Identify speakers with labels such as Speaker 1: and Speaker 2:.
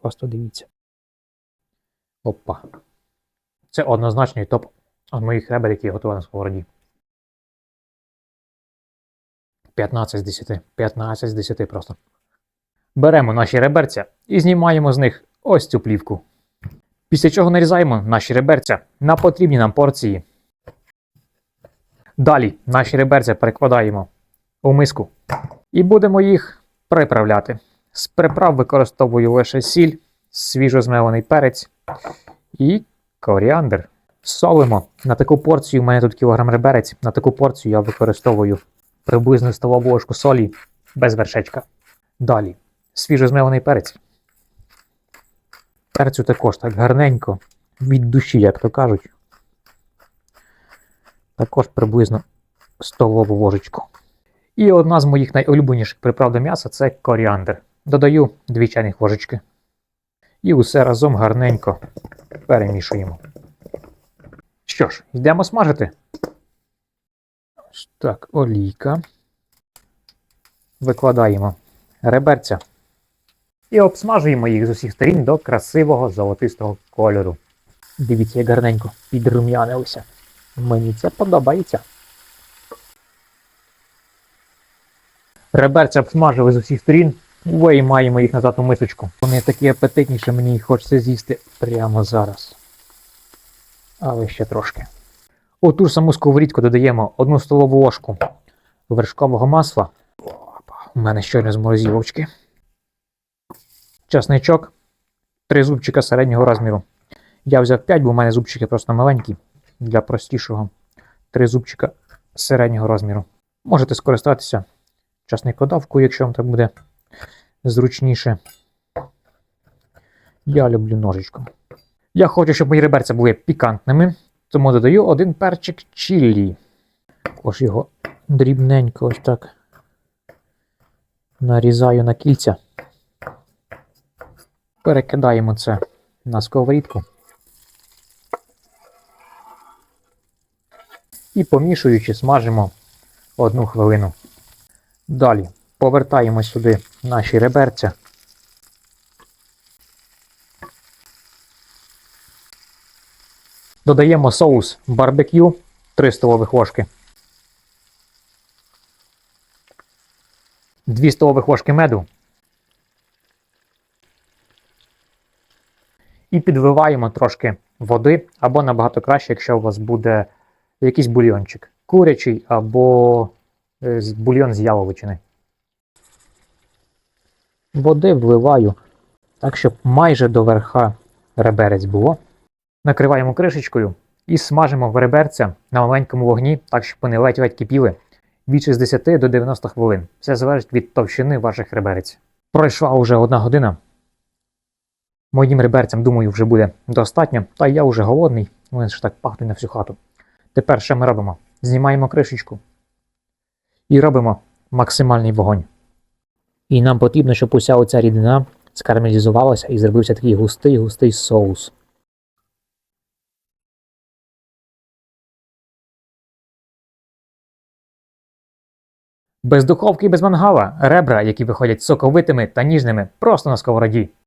Speaker 1: Просто дивіться. Опа. Це однозначний топ з моїх ребер, які я готував на сковороді. 15 з 10. 15 з 10 просто. Беремо наші реберця і знімаємо з них ось цю плівку. Після чого нарізаємо наші реберця на потрібні нам порції. Далі наші реберця перекладаємо у миску і будемо їх приправляти. З приправ використовую лише сіль, свіжозмелений перець і коріандр. Солимо. На таку порцію, у мене тут кілограм реберець, на таку порцію я використовую приблизно столову ложку солі без вершечка. Далі свіжозмелений перець. Перцю також так гарненько, від душі, як то кажуть. Також приблизно столову ложечку. І одна з моїх найулюбленіших приправ до м'яса це коріандр. Додаю 2 чайних ложечки. І усе разом гарненько перемішуємо. Що ж, йдемо смажити. Так, олійка. Викладаємо реберця. І обсмажуємо їх з усіх сторін до красивого золотистого кольору. Дивіться, як гарненько підрум'янилося. Мені це подобається. Реберця обсмажили з усіх сторін. Виймаємо їх назад у мисочку. Вони такі апетитні, що мені їх хочеться з'їсти прямо зараз. Але ще трошки. У ту ж саму сковорідку додаємо одну столову ложку вершкового масла. У мене щойно з морозиловочки. Часничок. Три зубчика середнього розміру. Я взяв 5, бо в мене зубчики просто маленькі. Для простішого. Три зубчика середнього розміру. Можете скористатися часникодавкою, якщо вам так буде зручніше. Я люблю ножичком. Я хочу, щоб мої реберця були пікантними, тому додаю один перчик чилі. Також його дрібненько ось так нарізаю на кільця. Перекидаємо це на сковорідку. І помішуючи, смажимо одну хвилину. Далі повертаємо сюди наші реберця. Додаємо соус барбекю 3 столових ложки. 2 столових ложки меду. І підливаємо трошки води, або набагато краще, якщо у вас буде якийсь бульйончик. Курячий або е, бульйон з яловичини. Води вливаю так, щоб майже до верха реберець було. Накриваємо кришечкою і смажимо реберця на маленькому вогні, так щоб вони ледь-ледь кипіли від 60 до 90 хвилин. Все залежить від товщини ваших реберець. Пройшла вже одна година. Моїм реберцям, думаю, вже буде достатньо, та я вже голодний, вони ж так пахнуть на всю хату. Тепер що ми робимо? Знімаємо кришечку і робимо максимальний вогонь. І нам потрібно, щоб уся оця рідина скарамелізувалася і зробився такий густий густий соус. Без духовки і без мангала ребра, які виходять соковитими та ніжними просто на сковороді.